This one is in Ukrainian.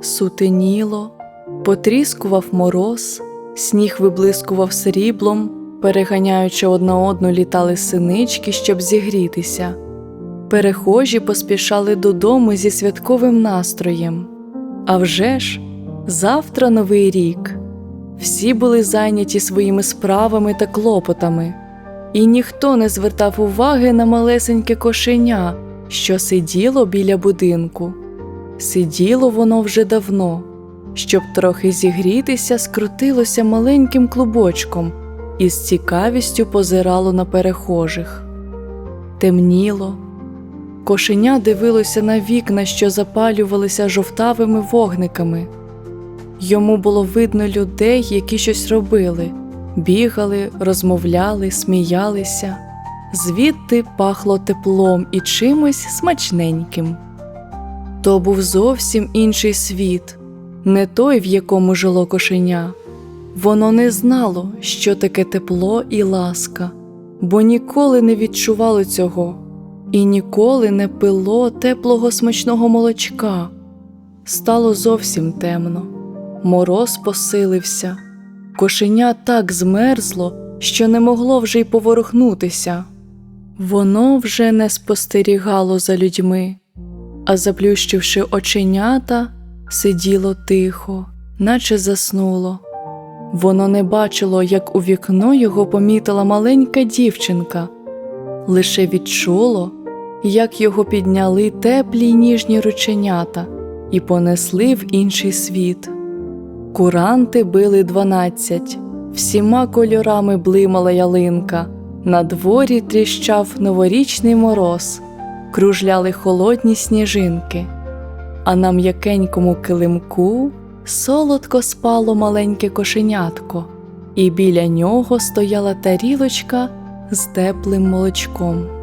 Сутеніло, потріскував мороз, сніг виблискував сріблом, переганяючи одна одну літали синички, щоб зігрітися. Перехожі поспішали додому зі святковим настроєм. А вже ж, завтра новий рік. Всі були зайняті своїми справами та клопотами, і ніхто не звертав уваги на малесеньке кошеня, що сиділо біля будинку. Сиділо воно вже давно, щоб трохи зігрітися, скрутилося маленьким клубочком і з цікавістю позирало на перехожих. Темніло. Кошеня дивилося на вікна, що запалювалися жовтавими вогниками. Йому було видно людей, які щось робили, бігали, розмовляли, сміялися. Звідти пахло теплом і чимось смачненьким. То був зовсім інший світ, не той, в якому жило кошеня. Воно не знало, що таке тепло і ласка, бо ніколи не відчувало цього і ніколи не пило теплого смачного молочка. Стало зовсім темно, мороз посилився, кошеня так змерзло, що не могло вже й поворухнутися. Воно вже не спостерігало за людьми, а заплющивши оченята, сиділо тихо, наче заснуло. Воно не бачило, як у вікно його помітила маленька дівчинка, лише відчуло, як його підняли теплі й ніжні рученята і понесли в інший світ. Куранти били дванадцять, всіма кольорами блимала ялинка, на дворі тріщав новорічний мороз, кружляли холодні сніжинки, а на м'якенькому килимку солодко спало маленьке кошенятко, і біля нього стояла тарілочка з теплим молочком.